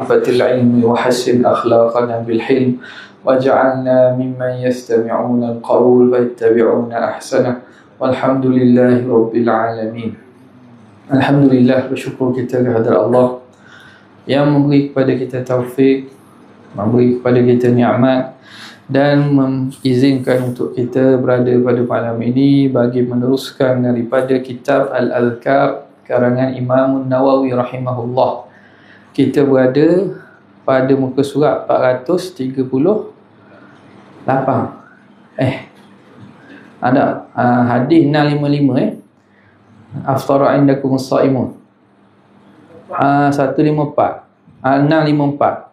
معرفة العلم وحسن أخلاقنا بالحلم واجعلنا ممن يستمعون القول فيتبعون أحسنه والحمد لله رب العالمين الحمد لله bersyukur kita kehadrat Allah yang memberi kepada kita taufik memberi kepada kita nikmat dan mengizinkan untuk kita berada pada malam ini bagi meneruskan daripada kitab Al-Alkar karangan Imam Nawawi rahimahullah. Kita berada pada muka surat 438. Eh. Ada uh, hadis 655 eh. Aftara indakum as-saimun. Ah uh, 154. Ah uh, 654.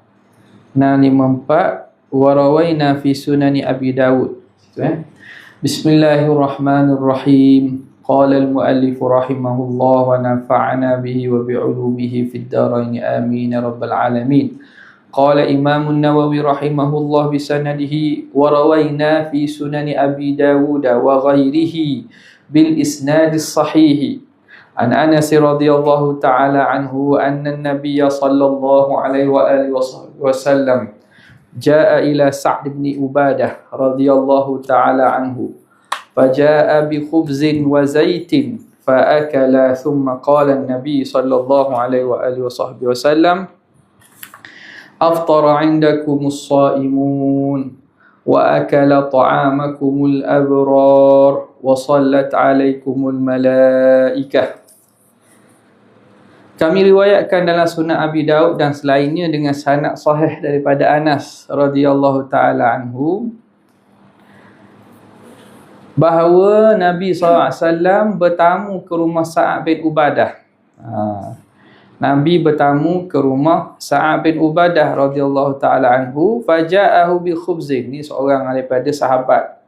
654 warawaina fi sunani Abi Dawud. Eh. Bismillahirrahmanirrahim. قال المؤلف رحمه الله ونفعنا به وبعلومه في الدارين. آمين رب العالمين. قال إمام النووي رحمه الله بسنده وروينا في سنن أبي داود وغيره بالإسناد الصحيح. عن أنس رضي الله تعالى عنه أن النبي صلى الله عليه وآله وسلم جاء إلى سعد بن عبادة رضي الله تعالى عنه. فجاء بخبز وزيت فأكل ثم قال النبي صلى الله عليه وآله وصحبه وسلم أفطر عندكم الصائمون وأكل طعامكم الأبرار وصلت عليكم الملائكة. Kami riwayatkan dalam sunnah Abi Daud dan selainnya dengan sanad sahih daripada Anas radhiyallahu taala anhu. Bahawa Nabi SAW bertamu ke rumah Sa'ad bin Ubadah. Ha. Nabi bertamu ke rumah Sa'ad bin Ubadah radhiyallahu taala anhu faja'ahu bi khubzin ni seorang daripada sahabat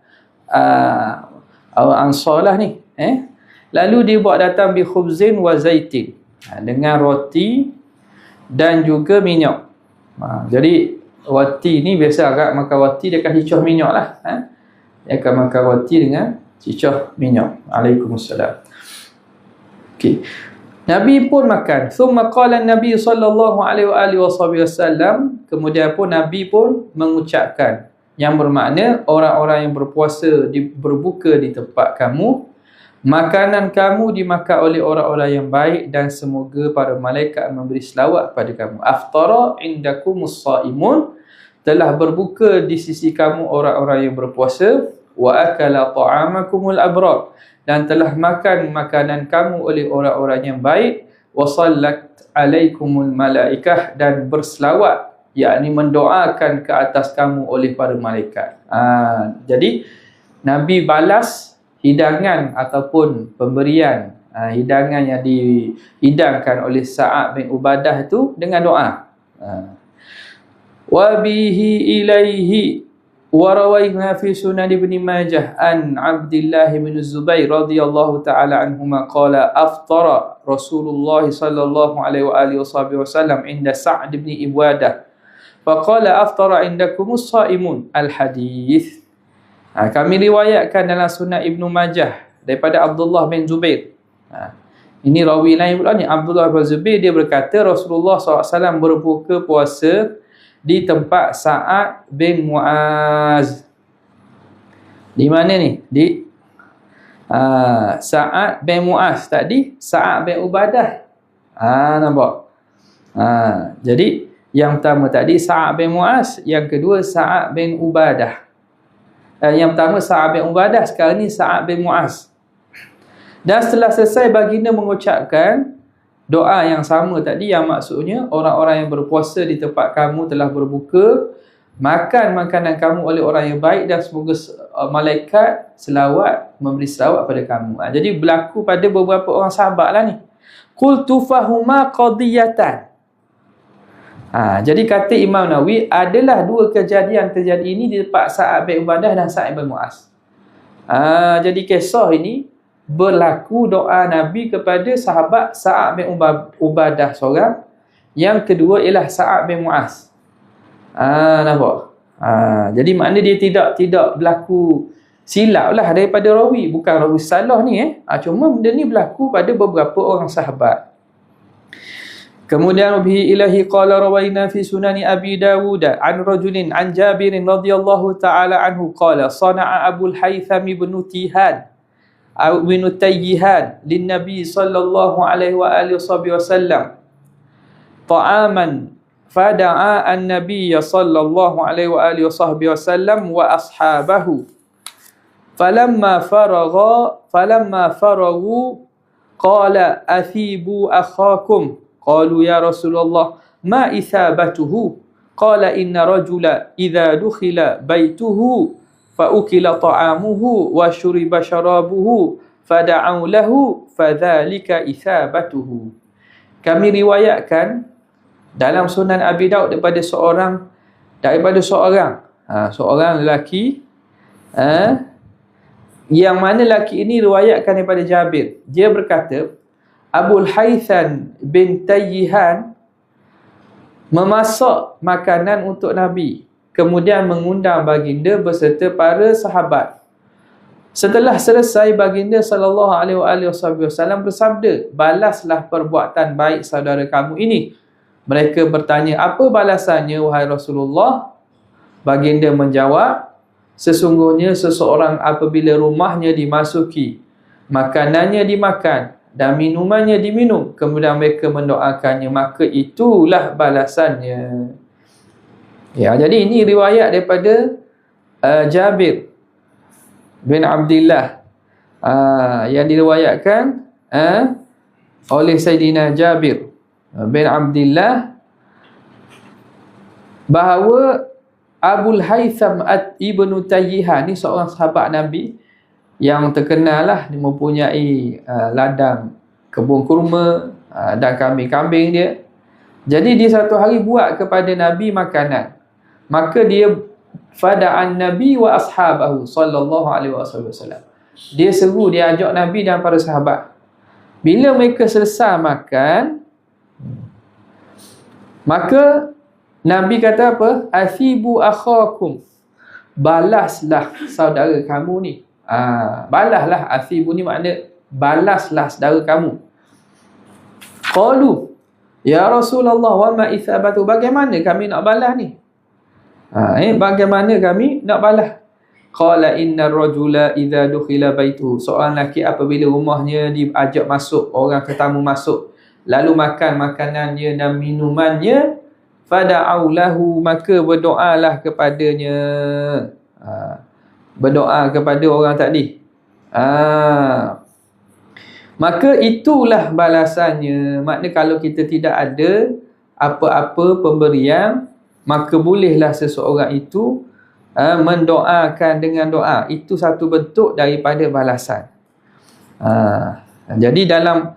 uh, Ansar lah ni eh lalu dia buat datang bi khubzin wa zaitin ha, dengan roti dan juga minyak ha, jadi roti ni biasa agak makan roti dia akan hicuh minyak lah eh akan makan roti dengan cicah minyak. Waalaikumsalam. Okey. Nabi pun makan. Thumma qala Nabi sallallahu alaihi wa alihi wasallam, kemudian pun Nabi pun mengucapkan yang bermakna orang-orang yang berpuasa di, berbuka di tempat kamu makanan kamu dimakan oleh orang-orang yang baik dan semoga para malaikat memberi selawat pada kamu aftara indakumus saimun telah berbuka di sisi kamu orang-orang yang berpuasa wa akala ta'amakumul abrar dan telah makan makanan kamu oleh orang-orang yang baik wa sallat alaikumul malaikah dan berselawat yakni mendoakan ke atas kamu oleh para malaikat. Ha, jadi Nabi balas hidangan ataupun pemberian ha, hidangan yang dihidangkan oleh Sa'ad bin Ubadah itu dengan doa. Ha wa bihi ilaihi. Wa rawaina fi sunan ibn majah an abdullah bin zubair radhiyallahu taala anhuma qala aftara rasulullah sallallahu alaihi wa alihi wasallam inda sa'd bin ibadah faqala aftara indakum as-saimun. Al hadis ha, kami riwayatkan dalam sunan ibnu majah daripada abdullah bin zubair ha, ini rawi lain pula ni. Abdullah bin zubair dia berkata rasulullah SAW berbuka puasa di tempat Sa'ad bin Muaz. Di mana ni? Di uh, Sa'ad bin Muaz tadi, Sa'ad bin Ubadah. Ah ha, nampak? Ha, jadi yang pertama tadi Sa'ad bin Muaz, yang kedua Sa'ad bin Ubadah. Uh, yang pertama Sa'ad bin Ubadah, sekarang ni Sa'ad bin Muaz. Dan setelah selesai baginda mengucapkan doa yang sama tadi yang maksudnya orang-orang yang berpuasa di tempat kamu telah berbuka makan makanan kamu oleh orang yang baik dan semoga uh, malaikat selawat memberi selawat pada kamu. Ha, jadi berlaku pada beberapa orang sahabat lah ni. Qultu fahuma qadiyatan. Ha, jadi kata Imam Nawawi adalah dua kejadian terjadi ini di tempat Sa'ad bin Ubadah dan Sa'ad bin Mu'az. Ha, jadi kisah ini berlaku doa Nabi kepada sahabat Sa'ad bin Ubadah seorang. Yang kedua ialah Sa'ad bin Mu'az. Ah, nampak? Ah, jadi makna dia tidak tidak berlaku silap lah daripada rawi. Bukan rawi salah ni eh. Ah, cuma benda ni berlaku pada beberapa orang sahabat. Kemudian bihi ilahi qala rawaina fi sunani Abi Dawud an rajulin an Jabir radhiyallahu taala anhu qala sana'a Abu al-Haytham ibn Tihan aw ibn Tayyihan lin Nabi sallallahu alaihi wa alihi wasallam ta'aman fada'a an-nabiy sallallahu alaihi wa alihi wasallam wa ashabahu falamma faragha falamma faragu qala athibu akhakum Qalu ya Rasulullah ma ithabatuhu qala inna rajula idza dukhila baituhu fa ukila ta'amuhu wa shuriba sharabuhu fada'u lahu fadhalika ithabatuhu kami riwayatkan dalam sunan Abi Daud daripada seorang daripada seorang ha, seorang lelaki ha, yang mana lelaki ini riwayatkan daripada Jabir. Dia berkata Abu Haythan bin Tayyihan memasak makanan untuk Nabi kemudian mengundang baginda beserta para sahabat. Setelah selesai baginda sallallahu alaihi wasallam bersabda balaslah perbuatan baik saudara kamu ini. Mereka bertanya apa balasannya wahai Rasulullah? Baginda menjawab sesungguhnya seseorang apabila rumahnya dimasuki makanannya dimakan dan minumannya diminum kemudian mereka mendoakannya maka itulah balasannya ya jadi ini riwayat daripada uh, Jabir bin Abdullah uh, yang diriwayatkan uh, oleh Sayyidina Jabir bin Abdullah bahawa Abul Haytham Ibn Tayyihan ni seorang sahabat Nabi yang terkenal lah. Dia mempunyai uh, ladang kebun kurma uh, dan kambing-kambing dia. Jadi dia satu hari buat kepada Nabi makanan maka dia fada'an Nabi wa ashabahu sallallahu alaihi wasallam. Dia seru dia ajak Nabi dan para sahabat. Bila mereka selesai makan maka Nabi kata apa? Asibu akhakum. Balaslah saudara kamu ni. Ah, balaslah. Asibu ni makna balaslah saudara kamu. Qalu ya Rasulullah wa ma ithabatu bagaimana kami nak balas ni? Ha, eh bagaimana kami nak balas? Qala innar rajula idza dukhila baituhu. Seorang lelaki apabila rumahnya diajak masuk, orang tetamu masuk, lalu makan makanannya dan minumannya, fada'u lahu maka berdoalah kepadanya. Ha berdoa kepada orang tadi. Ah. Maka itulah balasannya. Makna kalau kita tidak ada apa-apa pemberian, maka bolehlah seseorang itu uh, mendoakan dengan doa. Itu satu bentuk daripada balasan. Uh, jadi dalam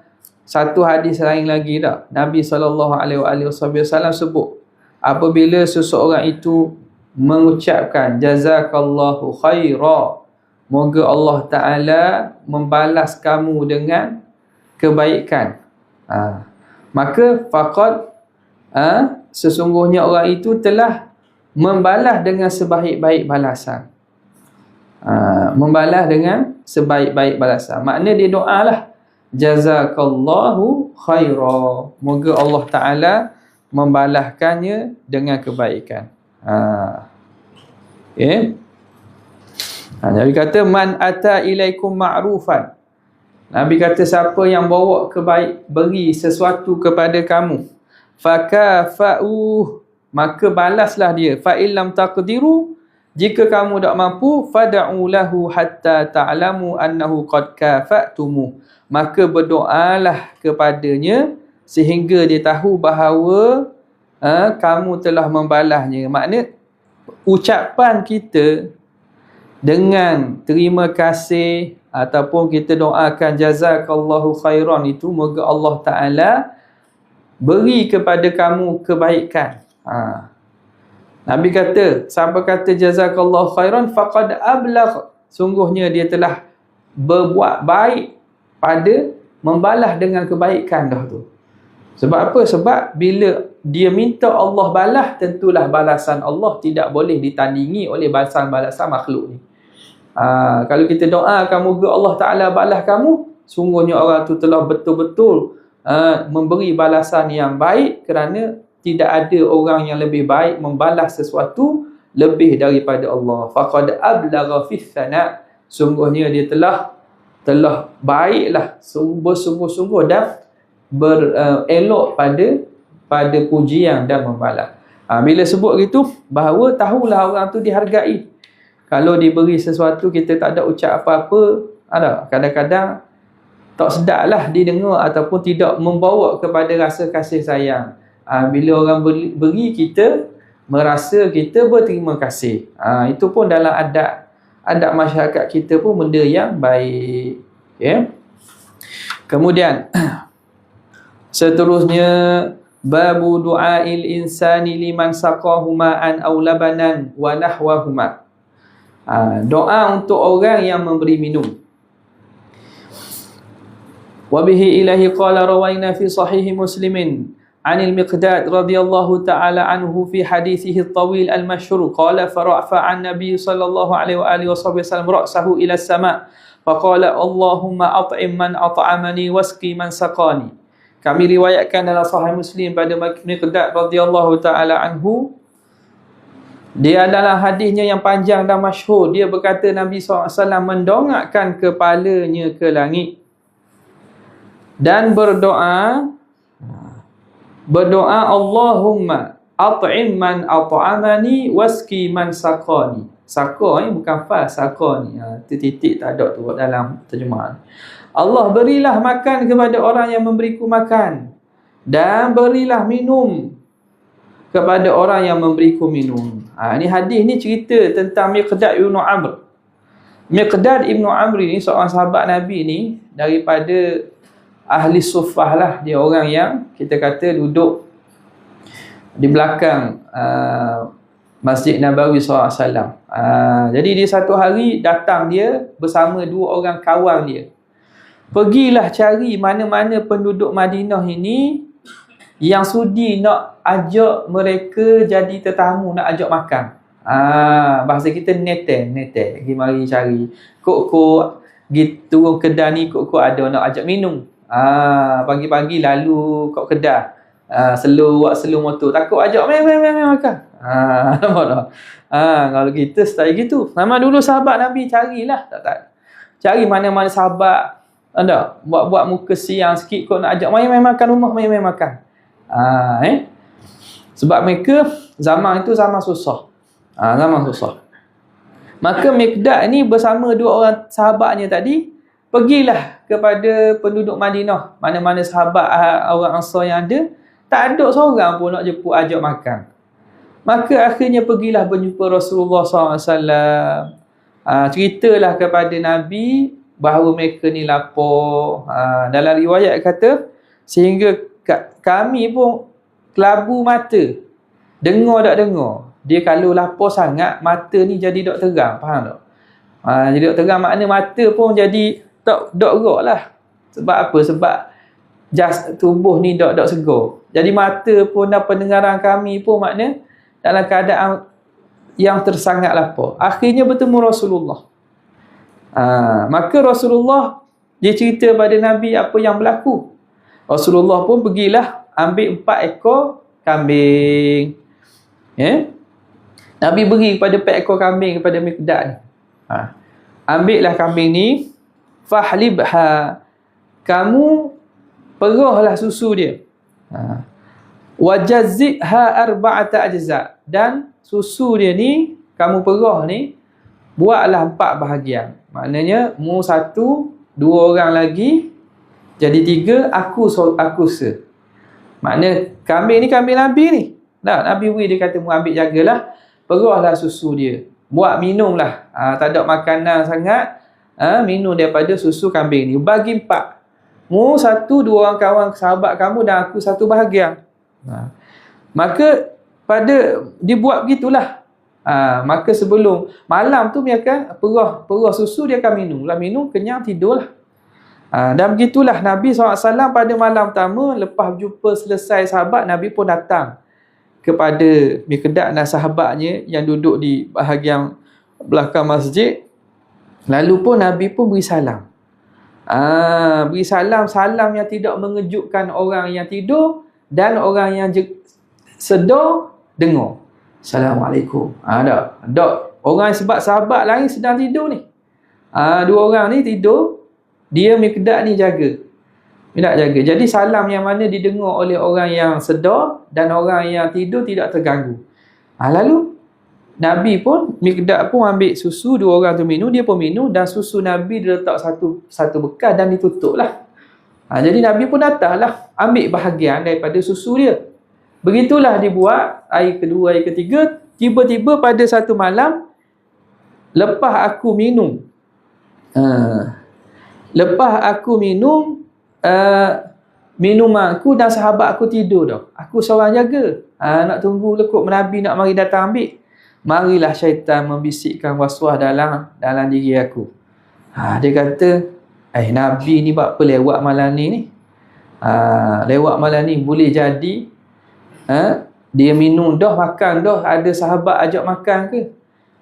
satu hadis lain lagi tak, Nabi SAW sebut apabila seseorang itu mengucapkan jazakallahu khaira moga Allah taala membalas kamu dengan kebaikan ha. maka faqad ha, sesungguhnya orang itu telah membalas dengan sebaik-baik balasan. Ha, membalas dengan sebaik-baik balasan. Makna dia doalah. Jazakallahu khaira. Moga Allah taala membalaskannya dengan kebaikan. Ha. Okay. Ha, Nabi kata man ata ilaikum ma'rufan. Nabi kata siapa yang bawa kebaik beri sesuatu kepada kamu fakafa'u. Maka balaslah dia. Fa illam taqdiru. Jika kamu tak mampu fad'u lahu hatta ta'lamu annahu qad kafa'tumu. Maka berdoalah kepadanya sehingga dia tahu bahawa ha, kamu telah membalasnya maknanya ucapan kita dengan terima kasih ataupun kita doakan jazakallahu khairan itu moga Allah Taala beri kepada kamu kebaikan. Ha. Nabi kata, siapa kata jazakallahu khairan faqad ablagh. Sungguhnya dia telah berbuat baik pada membalas dengan kebaikan dah tu. Sebab apa? Sebab bila dia minta Allah balas, tentulah balasan Allah tidak boleh ditandingi oleh balasan-balasan makhluk ni. Ha, kalau kita doakan moga Allah Ta'ala balas kamu, sungguhnya orang tu telah betul-betul uh, memberi balasan yang baik kerana tidak ada orang yang lebih baik membalas sesuatu lebih daripada Allah. Faqad ablagha fi thana. Sungguhnya dia telah telah baiklah sungguh-sungguh dan berelok uh, pada pada pujian dan membalas. Ha, bila sebut gitu, bahawa tahulah orang tu dihargai. Kalau diberi sesuatu, kita tak ada ucap apa-apa, ada. Kadang-kadang tak sedap lah didengar ataupun tidak membawa kepada rasa kasih sayang. Ha, bila orang beri, beri, kita merasa kita berterima kasih. Ha, itu pun dalam adat adat masyarakat kita pun benda yang baik. Yeah. Kemudian, seterusnya, babu du'ail insani liman saqahu ma'an aw labanan wa nahwahuma ha, doa untuk orang yang memberi minum wa bihi ilahi qala rawaina fi sahih muslimin عن المقداد رضي الله تعالى عنه في حديثه الطويل المشهور قال فرفع النبي صلى الله عليه وآله وصحبه وسلم رأسه إلى السماء فقال اللهم أطعم من أطعمني واسقي من سقاني kami riwayatkan dalam sahih Muslim pada Miqdad radhiyallahu taala anhu dia adalah hadisnya yang panjang dan masyhur dia berkata Nabi SAW mendongakkan kepalanya ke langit dan berdoa berdoa Allahumma at'im man at'amani waski man saqani saqa ni bukan fa saqa ni ha, titik tak ada tu dalam terjemahan Allah berilah makan kepada orang yang memberiku makan dan berilah minum kepada orang yang memberiku minum. Ha, ini hadis ni cerita tentang Miqdad Ibn Amr. Miqdad Ibn Amr ni seorang sahabat Nabi ni daripada ahli sufah lah. Dia orang yang kita kata duduk di belakang uh, Masjid Nabawi SAW. Uh, jadi dia satu hari datang dia bersama dua orang kawan dia. Pergilah cari mana-mana penduduk Madinah ini yang sudi nak ajak mereka jadi tetamu, nak ajak makan. Ah, bahasa kita nete, nete. Pergi mari cari. Kok-kok gitu kedai ni kok-kok ada nak ajak minum. Ah, pagi-pagi lalu kok kedai. Ah, selu buat selu motor. Takut ajak mai mai mai makan. Ah, nampak tak? Ah, kalau kita style gitu. Nama dulu sahabat Nabi carilah. Tak tak. Cari mana-mana sahabat anda buat-buat muka siang sikit kau nak ajak mai-mai makan rumah, mai-mai makan. Ha, eh? Sebab mereka zaman itu zaman susah. Ha, zaman susah. Maka Mikdad ni bersama dua orang sahabatnya tadi pergilah kepada penduduk Madinah. Mana-mana sahabat ah, orang Ansar yang ada, tak ada seorang pun nak jemput ajak makan. Maka akhirnya pergilah berjumpa Rasulullah SAW. Ha, ceritalah kepada Nabi bahawa mereka ni lapor. Ha, dalam riwayat kata, sehingga kami pun kelabu mata. Dengar tak dengar. Dia kalau lapor sangat, mata ni jadi dok terang. Faham tak? Ha, jadi dok terang makna mata pun jadi dok, dok gerak lah. Sebab apa? Sebab just tubuh ni dok dok segar. Jadi mata pun dan pendengaran kami pun makna dalam keadaan yang tersangat lapar. Akhirnya bertemu Rasulullah. Ha, maka Rasulullah dia cerita pada Nabi apa yang berlaku. Rasulullah pun pergilah ambil empat ekor kambing. Ya? Nabi beri kepada empat ekor kambing kepada Miqdad. Ha. Ambillah kambing ni. Fahlibha. Kamu perahlah susu dia. Ha. Wajazibha arba'ata ajza. Dan susu dia ni, kamu perah ni, buatlah empat bahagian. Maknanya mu satu, dua orang lagi, jadi tiga, aku aku se. Maknanya kambing ni kambing Nabi ni. Nah, Nabi Wi dia kata mu ambil jagalah, perahlah susu dia. Buat minumlah. Ha, tak ada makanan sangat, ha, minum daripada susu kambing ni. Bagi empat. Mu satu, dua orang kawan sahabat kamu dan aku satu bahagian. Ha. Maka pada dibuat begitulah Ha, maka sebelum malam tu dia akan perah, perah susu dia akan minum. Lah minum, kenyang, tidurlah. Ha, dan begitulah Nabi SAW pada malam pertama, lepas jumpa selesai sahabat, Nabi pun datang kepada Miqdad dan sahabatnya yang duduk di bahagian belakang masjid. Lalu pun Nabi pun beri salam. Ah, beri salam salam yang tidak mengejutkan orang yang tidur dan orang yang sedar dengar. Assalamualaikum. Ah, dak. Dak. Orang sebab sahabat lain sedang tidur ni. Ah, dua orang ni tidur, dia mikdad ni jaga. Tidak jaga. Jadi salam yang mana didengar oleh orang yang sedar dan orang yang tidur tidak terganggu. Ha, lalu Nabi pun Mikdad pun ambil susu dua orang tu minum dia pun minum dan susu Nabi dia letak satu satu bekas dan ditutup lah. Ha, jadi Nabi pun datanglah ambil bahagian daripada susu dia. Begitulah dibuat air kedua, air ketiga. Tiba-tiba pada satu malam lepas aku minum uh, lepas aku minum uh, minuman aku dan sahabat aku tidur dah. Aku seorang jaga. Ha, nak tunggu lekuk Nabi nak mari datang ambil. Marilah syaitan membisikkan waswas dalam dalam diri aku. Ha, dia kata, eh Nabi ni buat apa lewat malam ni ni? Ha, lewat malam ni boleh jadi ha, dia minum dah, makan dah, ada sahabat ajak makan ke?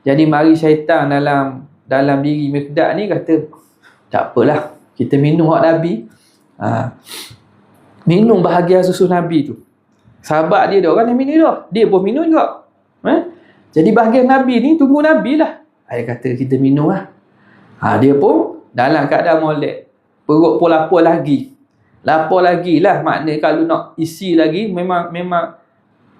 Jadi mari syaitan dalam dalam diri Mikdad ni kata, tak apalah, kita minum hak Nabi. Ha, minum bahagian susu Nabi tu. Sahabat dia dah orang yang minum dah. Dia pun minum juga. Eh? Jadi bahagian Nabi ni tunggu Nabi lah. Ayah kata kita minum lah. Ha, dia pun dalam keadaan molek. Perut pun lapar lagi. Lapar lagi lah. Makna kalau nak isi lagi memang memang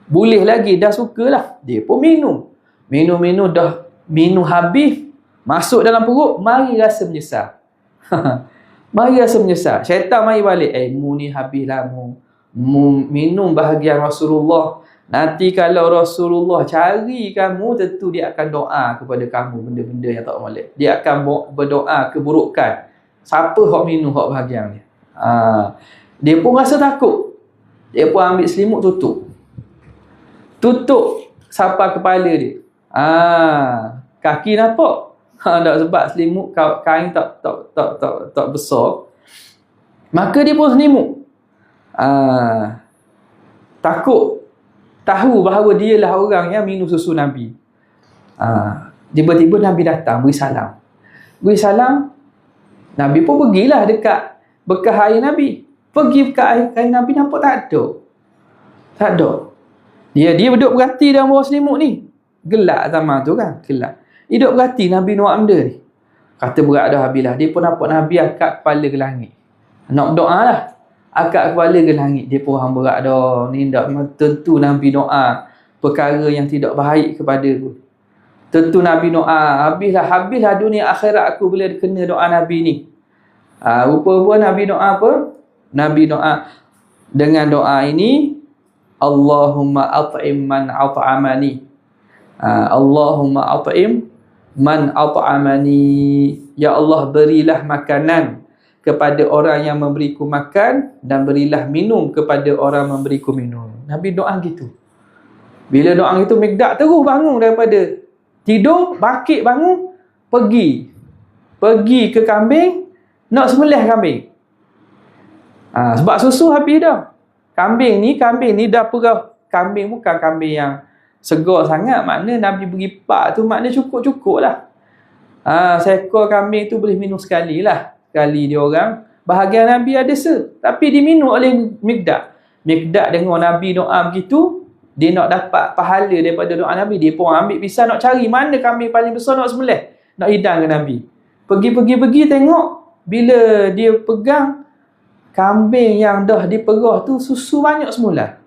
boleh lagi. Dah suka lah. Dia pun minum. Minum-minum dah minum habis. Masuk dalam perut. Mari rasa menyesal. Mari rasa menyesal. Syaitan mari balik. Eh, mu ni habislah mu. Mu minum bahagian Rasulullah. Nanti kalau Rasulullah cari kamu, tentu dia akan doa kepada kamu benda-benda yang tak boleh. Dia akan berdoa keburukan. Siapa hok minum hok bahagian ni? Ha. Dia pun rasa takut. Dia pun ambil selimut tutup. Tutup sapa kepala dia. Ha. Kaki nampak? Ha, tak sebab selimut kain tak tak tak tak, tak besar. Maka dia pun selimut. Ah, takut tahu bahawa dia lah orang yang minum susu Nabi. Ah, tiba-tiba Nabi datang beri salam. Beri salam. Nabi pun pergilah dekat bekas air Nabi. Pergi bekas air, air Nabi nampak tak ada. Tak ada. Dia dia duduk berhati dalam bawah selimut ni. Gelap zaman tu kan, gelap. Hidup berhati Nabi Nuh benda ni. Kata berat dah habislah. Dia pun nampak Nabi angkat kepala ke langit. Nak doa lah. Angkat kepala ke langit. Dia pun hamba berat dah. Ni tak tentu Nabi doa perkara yang tidak baik kepada aku. Tentu Nabi doa. Habislah, habislah dunia akhirat aku bila kena doa Nabi ni. Ha, rupa-rupa Nabi doa apa? Nabi doa dengan doa ini Allahumma at'im man at'amani. Ha, Allahumma at'im man at'amani ya Allah berilah makanan kepada orang yang memberiku makan dan berilah minum kepada orang memberiku minum. Nabi doa gitu. Bila doa itu mikdad terus bangun daripada tidur bakit bangun pergi. Pergi ke kambing nak sembelih kambing. Ha, sebab susu habis dah. Kambing ni kambing ni dah perah. Kambing bukan kambing yang segar sangat. Makna Nabi beri pak tu makna cukup-cukup lah. Ha, seekor kambing tu boleh minum sekali lah sekali dia orang bahagian Nabi ada se tapi diminum oleh Mikdad Mikdad dengar Nabi doa begitu dia nak dapat pahala daripada doa Nabi dia pun ambil pisau nak cari mana kambing paling besar nak sembelih nak hidang ke Nabi pergi-pergi-pergi tengok bila dia pegang kambing yang dah diperah tu susu banyak semula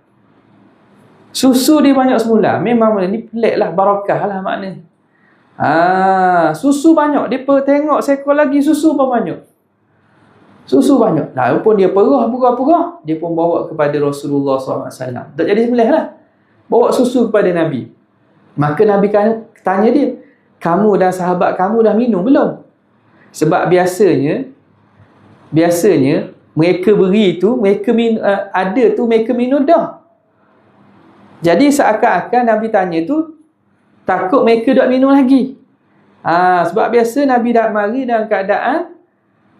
Susu dia banyak semula. Memang ni pelik lah. Barakah lah makna. Ha, susu banyak. Dia tengok seekor lagi susu pun banyak. Susu banyak. Nah, pun dia perah, perah, perah. Dia pun bawa kepada Rasulullah SAW. Tak jadi sembelih lah. Bawa susu kepada Nabi. Maka Nabi kan tanya dia. Kamu dan sahabat kamu dah minum belum? Sebab biasanya, biasanya mereka beri tu, mereka min, uh, ada tu mereka minum dah. Jadi seakan-akan Nabi tanya tu takut mereka dok minum lagi. Ha, sebab biasa Nabi dah mari dalam keadaan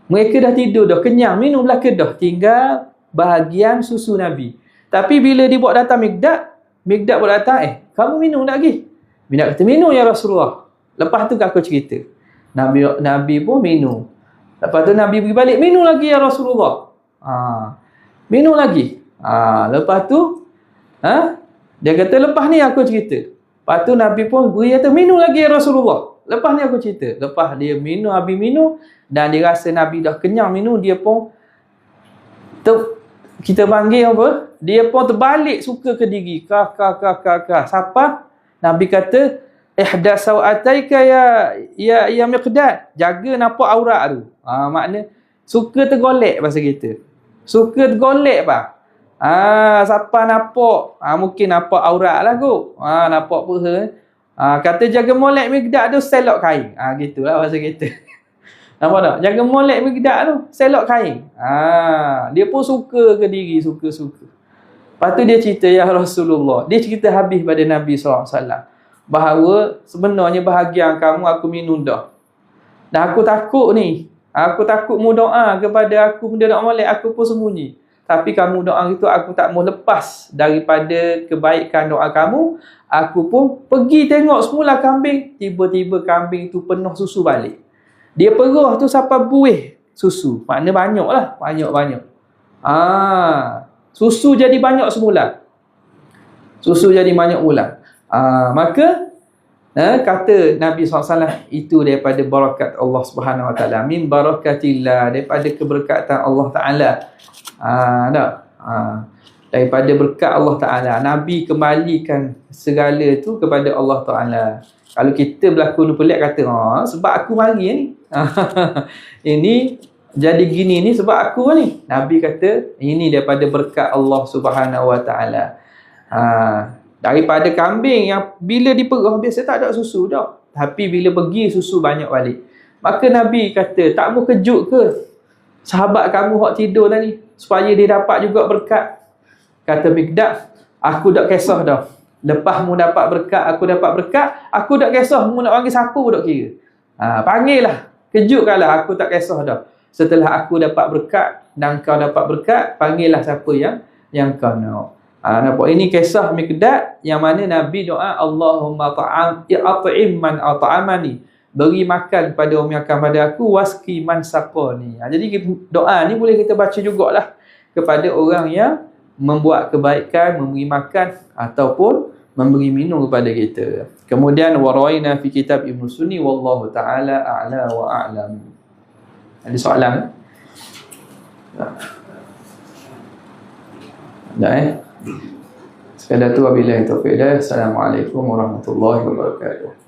mereka dah tidur dah kenyang minumlah kedah tinggal bahagian susu Nabi. Tapi bila dia buat datang Migdad, Migdad buat datang eh kamu minum tak lagi? Migdad kata minum ya Rasulullah. Lepas tu aku cerita. Nabi Nabi pun minum. Lepas tu Nabi pergi balik, minum lagi ya Rasulullah. Ha. Minum lagi. Ha. Lepas tu, ha? dia kata, lepas ni aku cerita. Lepas tu Nabi pun beri kata, minum lagi ya Rasulullah. Lepas ni aku cerita. Lepas dia minum, habis minum, dan dia rasa Nabi dah kenyang minum, dia pun ter, kita panggil apa? Dia pun terbalik suka ke diri. Kah, kah, kah, kah, kah. Siapa? Nabi kata, ihda sawataika ya ya ya miqdad jaga nampak aurat tu ha, makna suka tergolek bahasa kita suka tergolek ah ha, siapa nampak ha, mungkin nampak aurat lah kot ha, nampak peha ha, kata jaga molek miqdad tu selok kain ha, gitulah bahasa kita nampak tak jaga molek miqdad tu selok kain ha, dia pun suka ke diri suka-suka Lepas tu dia cerita, Ya Rasulullah. Dia cerita habis pada Nabi SAW bahawa sebenarnya bahagian kamu aku minum dah. Dan aku takut ni. Aku takut mu doa kepada aku benda nak molek aku pun sembunyi. Tapi kamu doa itu aku tak mau lepas daripada kebaikan doa kamu. Aku pun pergi tengok semula kambing. Tiba-tiba kambing itu penuh susu balik. Dia perah tu sampai buih susu. Maknanya banyak lah. Banyak-banyak. Ah, susu jadi banyak semula. Susu jadi banyak mula. Uh, maka uh, kata Nabi SAW itu daripada barakat Allah Subhanahu Wa Taala min barakatillah daripada keberkatan Allah Taala. Ah uh, uh, daripada berkat Allah Taala Nabi kembalikan segala itu kepada Allah Taala. Kalau kita berlaku pelik kata oh, sebab aku mari ni. ini jadi gini ni sebab aku ni. Nabi kata ini daripada berkat Allah Subhanahu Wa Taala. Ha, Daripada kambing yang bila diperah biasa tak ada susu dah. Tapi bila pergi susu banyak balik. Maka Nabi kata, tak mau kejut ke sahabat kamu hok tidur tadi supaya dia dapat juga berkat. Kata Mikdad, aku dak kisah dah. Lepas mu dapat berkat, aku dapat berkat, aku dak kisah mu nak panggil siapa pun dak kira. Ha, panggil lah. Kejutkanlah aku tak kisah dah. Setelah aku dapat berkat dan kau dapat berkat, panggillah siapa yang yang kau nak. Ha, nampak ini kisah Mikdad yang mana Nabi doa Allahumma ta'am i'at'im man at'amani. Beri makan pada orang yang akan pada aku waski man saqani. Ha, jadi doa ni boleh kita baca jugalah kepada orang yang membuat kebaikan, memberi makan ataupun memberi minum kepada kita. Kemudian waraina fi kitab Ibnu Sunni wallahu taala a'la wa a'lam. Ada soalan? Tak eh? Sekadar tu wabillahi taufiq. Assalamualaikum warahmatullahi wabarakatuh.